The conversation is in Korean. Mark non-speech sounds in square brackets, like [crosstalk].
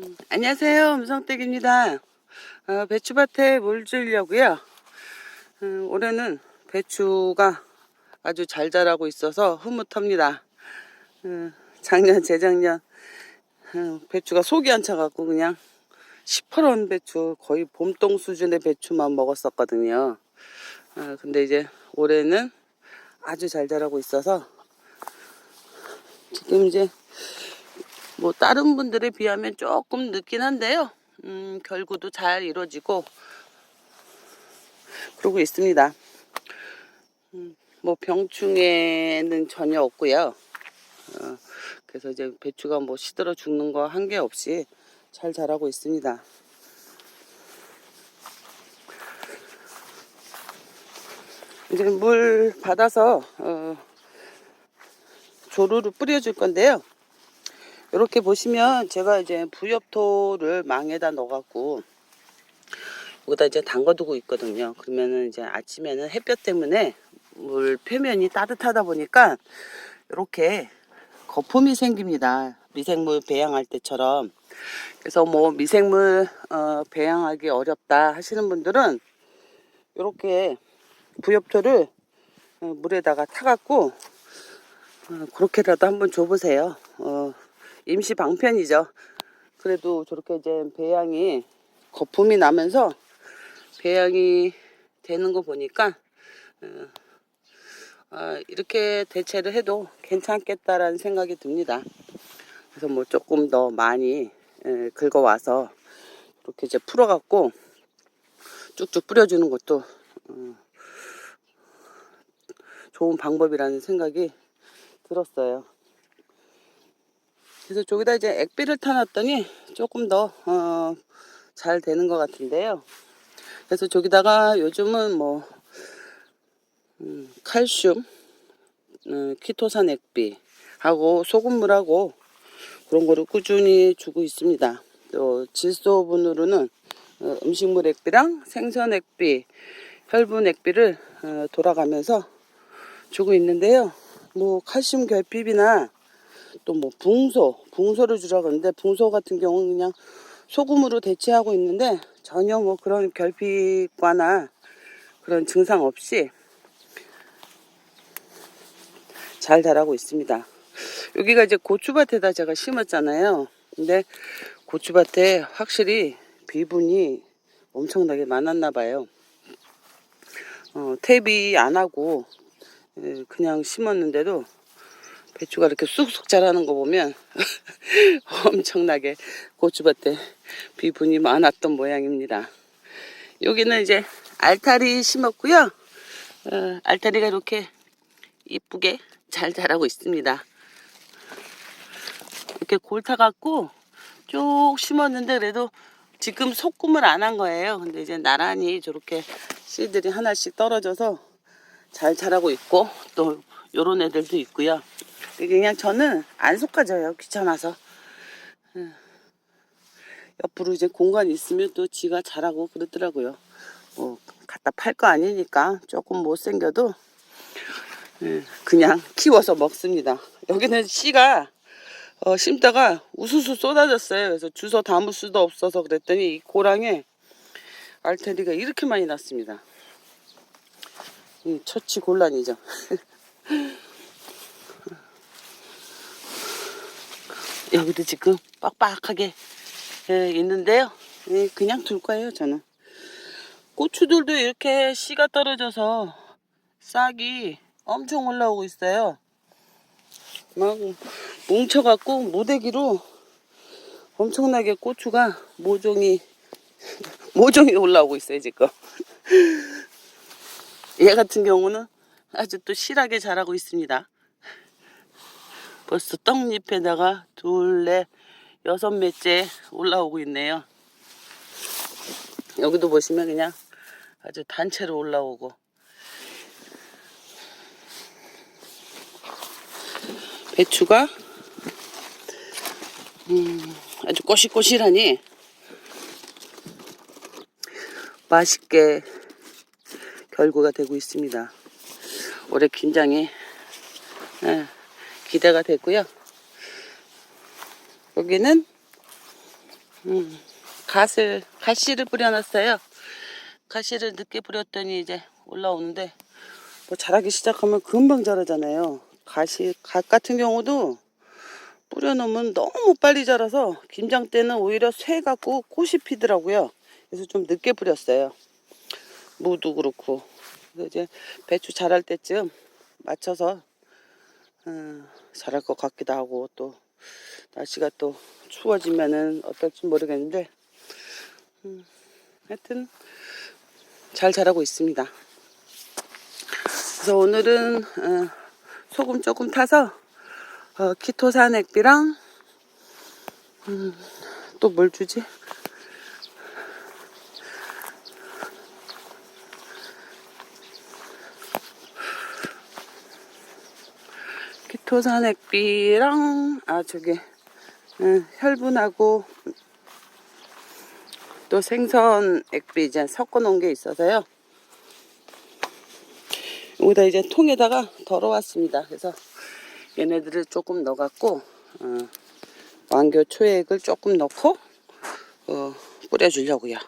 음, 안녕하세요. 음성댁입니다. 어, 배추밭에 물 주려고요. 음, 올해는 배추가 아주 잘 자라고 있어서 흐뭇합니다. 음, 작년, 재작년 음, 배추가 속이 안 차갖고 그냥 시퍼런 배추, 거의 봄동 수준의 배추만 먹었었거든요. 어, 근데 이제 올해는 아주 잘 자라고 있어서 지금 이제 뭐 다른 분들에 비하면 조금 늦긴 한데요. 음, 결구도 잘 이루어지고 그러고 있습니다. 음, 뭐 병충해는 전혀 없고요. 어, 그래서 이제 배추가 뭐 시들어 죽는 거한게 없이 잘 자라고 있습니다. 이제 물 받아서 어, 조루를 뿌려줄 건데요. 이렇게 보시면 제가 이제 부엽토를 망에다 넣어갖고 여기다 이제 담가두고 있거든요. 그러면은 이제 아침에는 햇볕 때문에 물 표면이 따뜻하다 보니까 이렇게 거품이 생깁니다. 미생물 배양할 때처럼. 그래서 뭐 미생물 어, 배양하기 어렵다 하시는 분들은 이렇게 부엽토를 어, 물에다가 타갖고 어, 그렇게라도 한번 줘보세요. 어, 임시 방편이죠. 그래도 저렇게 이제 배양이 거품이 나면서 배양이 되는 거 보니까 어, 아, 이렇게 대체를 해도 괜찮겠다라는 생각이 듭니다. 그래서 뭐 조금 더 많이 에, 긁어와서 이렇게 이제 풀어갖고 쭉쭉 뿌려주는 것도 어, 좋은 방법이라는 생각이 들었어요. 그래서 저기다 이제 액비를 타놨더니 조금 더, 어, 잘 되는 것 같은데요. 그래서 저기다가 요즘은 뭐, 음, 칼슘, 음, 키토산 액비하고 소금물하고 그런 거를 꾸준히 주고 있습니다. 또 질소분으로는 어, 음식물 액비랑 생선 액비, 혈분 액비를 어, 돌아가면서 주고 있는데요. 뭐 칼슘 결핍이나 또 뭐 붕소, 붕소를 주라고 하는데 붕소 같은 경우는 그냥 소금으로 대체하고 있는데 전혀 뭐 그런 결핍과나 그런 증상 없이 잘 자라고 있습니다. 여기가 이제 고추밭에다 제가 심었잖아요. 근데 고추밭에 확실히 비분이 엄청나게 많았나 봐요. 어, 탭이 안 하고 예, 그냥 심었는데도 배추가 이렇게 쑥쑥 자라는 거 보면 [laughs] 엄청나게 고추밭에 비분이 많았던 모양입니다. 여기는 이제 알타리 심었고요. 어, 알타리가 이렇게 이쁘게 잘 자라고 있습니다. 이렇게 골타 갖고 쭉 심었는데 그래도 지금 소금을 안 한 거예요. 근데 이제 나란히 저렇게 씨들이 하나씩 떨어져서 잘 자라고 있고 또 요런 애들도 있고요. 그냥 저는 안 솎아져요. 귀찮아서. 음. 옆으로 이제 공간이 있으면 또 지가 자라고 그러더라고요. 뭐 갖다 팔 거 아니니까 조금 못생겨도 음, 그냥 키워서 먹습니다. 여기는 씨가 어, 심다가 우수수 쏟아졌어요. 그래서 주워 담을 수도 없어서 그랬더니 이 고랑에 알테리가 이렇게 많이 났습니다. 이 처치 곤란이죠. [laughs] 여기도 지금 빡빡하게 예, 있는데요. 예, 그냥 둘 거예요, 저는. 고추들도 이렇게 씨가 떨어져서 싹이 엄청 올라오고 있어요. 막 뭉쳐갖고 모대기로 엄청나게 고추가 모종이 [laughs] 모종이 올라오고 있어요 지금. [laughs] 얘 같은 경우는 아주 또 실하게 자라고 있습니다. 벌써 떡잎에다가 둘, 넷, 여섯 매째 올라오고 있네요. 여기도 보시면 그냥 아주 단체로 올라오고 배추가 음, 아주 꼬실꼬실하니 맛있게 결구가 되고 있습니다. 올해 김장이 예, 기대가 되고요. 여기는 음, 갓을 갓씨를 뿌려놨어요. 갓씨를 늦게 뿌렸더니 이제 올라오는데 뭐 자라기 시작하면 금방 자라잖아요. 갓이 갓 같은 경우도 뿌려놓으면 너무 빨리 자라서 김장 때는 오히려 쇠 갖고 꽃이 피더라고요. 그래서 좀 늦게 뿌렸어요. 무도 그렇고 그래서 이제 배추 자랄 때쯤 맞춰서 음, 자랄 것 같기도 하고 또 날씨가 또 추워지면은 어떨지 모르겠는데 음, 하여튼 잘 자라고 있습니다. 그래서 오늘은 어, 소금 조금 타서 어, 키토산 액비랑 음, 또 뭘 주지? 토산 액비랑 아 저기 음, 혈분하고 또 생선 액비 이제 섞어 놓은 게 있어서요. 여기다 이제 통에다가 덜어왔습니다. 그래서 얘네들을 조금 넣어갖고 어, 왕교 초액을 조금 넣고 어, 뿌려주려고요.